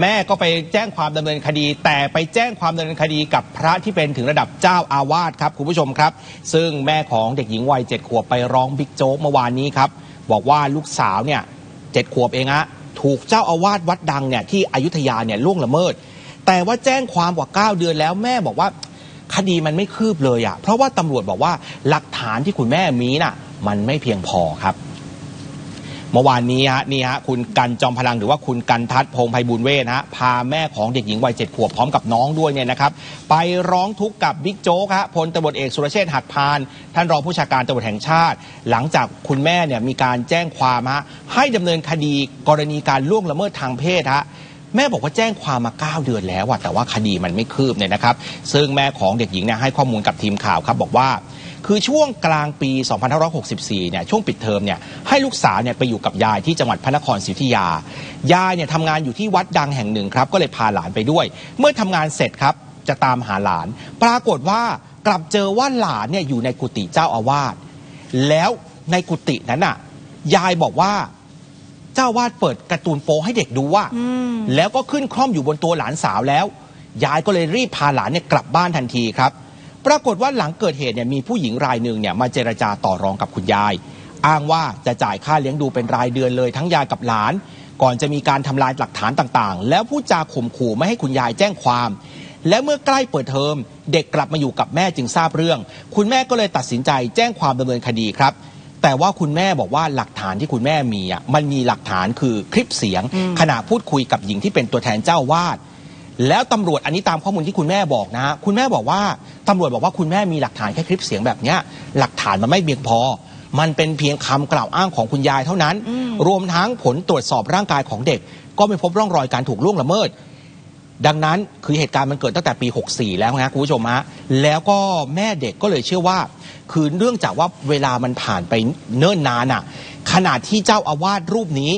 แม่ก็ไปแจ้งความดำเนินคดี แต่ไปแจ้งความดำเนินคดีกับพระที่เป็นถึงระดับเจ้าอาวาสครับคุณผู้ชมครับ ซึ่งแม่ของเด็กหญิงวัยเจ็ดขวบไปร้องบิ๊กโจ๊กเมื่อวานนี้ครับ บอกว่าลูกสาวเนี่ยเจ็ดขวบเองอะถูกเจ้าอาวาสวัดดังเนี่ยที่อยุธยาเนี่ยล่วงละเมิด แต่ว่าแจ้งความกว่า 9 เดือนแล้วแม่บอกว่าคดีมันไม่คืบเลยอะเพราะว่าตำรวจบอกว่าหลักฐานที่คุณแม่มีน่ะมันไม่เพียงพอครับ เมื่อวานนี้ฮะนี่ฮะคุณกันจอมพลังหรือว่าคุณกันทัศน์พงไพบุญเวทฮะพาแม่ของเด็กหญิงวัยเจ็ดขวบพร้อมกับน้องด้วยเนี่ยนะครับไปร้องทุกข์กับบิ๊กโจ๊กฮะพลตำรวจเอกสุรเชษฐ์หักพาน ท่านรองผู้ชาการตำรวจแห่งชาติ หลังจากคุณแม่เนี่ยมีการแจ้งความฮะให้ดำเนินคดีกรณีการล่วงละเมิดทางเพศฮะ แม่บอกว่าแจ้งความมา 9 เดือนแล้วอะแต่ว่าคดีมันไม่คืบเนี่ยนะครับ ซึ่งแม่ของเด็กหญิงเนี่ยให้ข้อมูลกับทีมข่าวครับบอกว่า คือช่วงกลางปี 2564 เนี่ยช่วงปิดเทอมเนี่ยให้ลูกสาวเนี่ยไปอยู่กับยายที่จังหวัดพระนครศรีอยุธยา ยายเนี่ยทำงานอยู่ที่วัดดังแห่งหนึ่งครับ ก็เลยพาหลานไปด้วย เมื่อทำงานเสร็จครับจะตามหาหลาน ปรากฏว่ากลับเจอว่าหลานเนี่ยอยู่ในกุฏิเจ้าอาวาสแล้วในกุฏินั้นน่ะยายบอกว่า เจ้าอาวาดเปิดการ์ตูนโปให้เด็กดูว่า แล้วก็ขึ้นคล่อมอยู่บนตัวหลานสาวแล้ว ยายก็เลยรีบพาหลานเนี่ยกลับบ้านทันทีครับ ปรากฏว่าหลังเกิดเหตุเนี่ยมีผู้หญิงรายหนึ่งเนี่ยมาเจรจาต่อรองกับคุณยาย อ้างว่าจะจ่ายค่าเลี้ยงดูเป็นรายเดือนเลย ทั้งยายกับหลาน ก่อนจะมีการทำลายหลักฐานต่างๆ แล้วพูดจาข่มขู่ไม่ให้คุณยายแจ้งความ และเมื่อใกล้เปิดเทอมเด็กกลับมาอยู่กับแม่จึงทราบเรื่อง คุณแม่ก็เลยตัดสินใจแจ้งความดำเนินคดีครับ แต่ว่าคุณแม่บอกว่าหลักฐานที่คุณแม่มีอะมันมีหลักฐานคือคลิปเสียง ขณะพูดคุยกับหญิงที่เป็นตัวแทนเจ้าวาดแล้วตำรวจอันนี้ตามข้อมูลที่คุณแม่บอกนะฮะคุณแม่บอกว่าตำรวจบอกว่าคุณแม่มีหลักฐานแค่คลิปเสียงแบบเนี้ยหลักฐานมันไม่เพียงพอ มันเป็นเพียงคำกล่าวอ้างของคุณยายเท่านั้น รวมทั้งผลตรวจสอบร่างกายของเด็ก ก็ไม่พบร่องรอยการถูกล่วงละเมิด ดังนั้นคือเหตุการณ์มันเกิดตั้งแต่ปี 64 แล้วนะคุณผู้ชมฮะแล้วก็แม่เด็กก็เลยเชื่อว่า คือเนื่องจากว่าเวลามันผ่านไปเนิ่นนานอะขนาดที่เจ้าอาวาสรูปนี้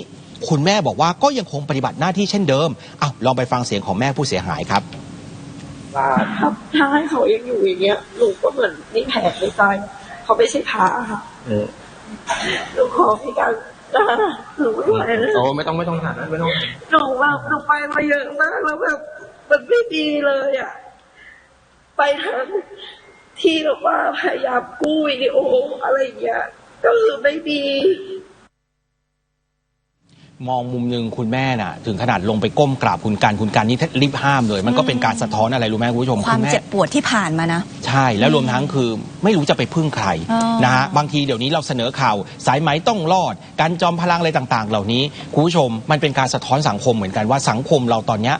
คุณแม่บอกว่าก็ยังคงปฏิบัติหน้าที่เช่นเดิมอ้าวลองไปฟังเสียงของแม่ผู้เสียหายครับว่าถ้าถ้าให้เขายังอยู่อย่างเงี้ยหนูก็เหมือนมีแผลในใจเขาไม่ใช่พระอะค่ะหนูขอให้การ นะหนูไม่ไหวแล้วโอ้ไม่ต้องไม่ต้องถามนะไม่ต้องหนูแบบหนูไปมาเยอะมากแล้วแบบมันไม่ดีเลยอะ ไปทั้งที่แบบว่าพยายามกู้วิดีโออะไรอย่างเงี้ยก็คือไม่ดี มองมุมหนึ่งคุณแม่น่ะ ถึงขนาดลงไปก้มกราบคุณการคุณการนี่รีบห้ามเลย มันก็เป็นการสะท้อนอะไรรู้ไหมคุณผู้ชมความณแเจ็บปวดที่ผ่านมานะ ใช่แล้วรวมทั้งคือไม่รู้จะไปพึ่งใครอ๋อนะฮะบางทีเดี๋ยวนี้เราเสนอข่าวสายไหมต้องรอด การจอมพลังอะไรต่างๆ เหล่านี้คุณผู้ชมมันเป็นการสะท้อนสังคมเหมือนกันว่าสังคมเราตอนเนี้ย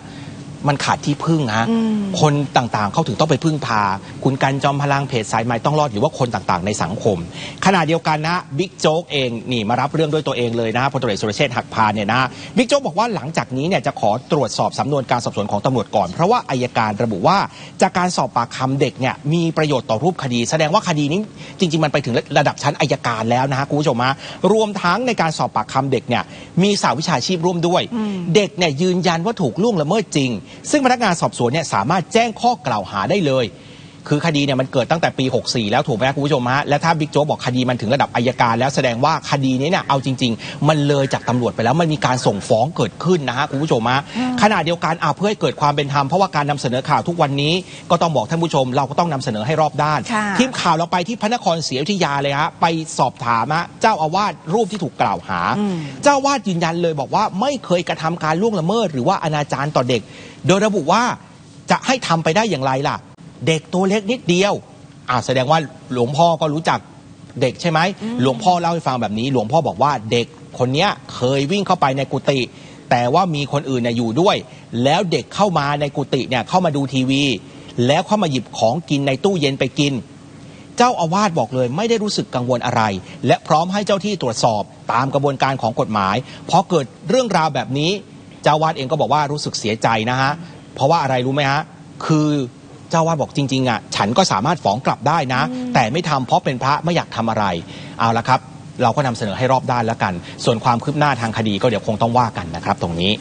มันขาดที่พึ่งฮะอืมคนต่างๆ เขาถึงต้องไปพึ่งพา คุณกันจอมพลังเพจสายไหมต้องรอดหรือว่าคนต่างๆ ในสังคม ขณะเดียวกันนะบิ๊กโจ๊กเองนี่มารับเรื่องด้วยตัวเองเลยนะฮะพลตำรวจเอกสุรเชษฐ์หักพานเนี่ยนะบิ๊กโจ๊กบอกว่าหลังจากนี้เนี่ยจะขอตรวจสอบสำนวนการสอบสวนของตำรวจก่อน เพราะว่าอายการระบุว่าจากการสอบปากคำเด็กเนี่ยมีประโยชน์ต่อรูปคดี แสดงว่าคดีนี้จริง ๆ มันไปถึงระดับชั้นอายการแล้วนะฮะคุณผู้ชมฮะรวมทั้งในการสอบปากคำเด็กเนี่ยมีสาววิชาชีพร่วมด้วย เด็กเนี่ยยืนยันว่าถูกล่วงละเมิดจริงซึ่งพนักงานสอบสวนเนี่ยสามารถแจ้งข้อกล่าวหาได้เลย คือคดีเนี่ยมันเกิดตั้งแต่ปี 64 แล้วถูกไหมครับคุณผู้ชมฮะและถ้าบิ๊กโจ๊กบอกคดีมันถึงระดับอายการแล้วแสดงว่าคดีนี้เนี่ยเอาจริง ๆ มันเลยจากตำรวจไปแล้วมันมีการส่งฟ้องเกิดขึ้นนะฮะคุณผู้ชมฮะขณะเดียวกันอะเพื่อให้เกิดความเป็นธรรมเพราะว่าการนำเสนอข่าวทุกวันนี้ ก็ต้องบอกท่านผู้ชม เราก็ต้องนำเสนอให้รอบด้านค่ะทีมข่าวเราไปที่พระนครศรีอยุธยาเลยฮะไปสอบถามฮะเจ้าอาวาสรูปที่ถูกกล่าวหา เจ้าอาวาสยืนยันเลยบอกว่าไม่เคยกระทำการล่วงละเมิด หรือว่าอนาจารต่อเด็ก โดยระบุว่าจะให้ทำไปได้อย่างไรล่ะ เด็กตัวเล็กนิดเดียวอ่าแสดงว่าหลวงพ่อก็รู้จักเด็กใช่ไหมหลวงพ่อเล่าให้ฟังแบบนี้ หลวงพ่อบอกว่าเด็กคนเนี้ยเคยวิ่งเข้าไปในกุฏิแต่ว่ามีคนอื่นน่ยอยู่ด้วย แล้วเด็กเข้ามาในกุฏิเนี่ยเข้ามาดูทีวี แล้วเข้ามาหยิบของกินในตู้เย็นไปกิน เจ้าอาวาสบอกเลยไม่ได้รู้สึกกังวลอะไร และพร้อมให้เจ้าที่ตรวจสอบตามกระบวนการของกฎหมายพอเกิดเรื่องราวแบบนี้ เจ้าอาวาสเองก็บอกว่ารู้สึกเสียใจนะฮะเพราะว่าอะไรรู้ไหมฮะคือเจ้าอาวาสบอกจริงๆอะฉันก็สามารถฟ้องกลับได้นะ แต่ไม่ทำเพราะเป็นพระไม่อยากทำอะไรเอาละครับ เราก็นำเสนอให้รอบด้านแล้วกัน ส่วนความคืบหน้าทางคดีก็เดี๋ยวคงต้องว่ากันนะครับ ตรงนี้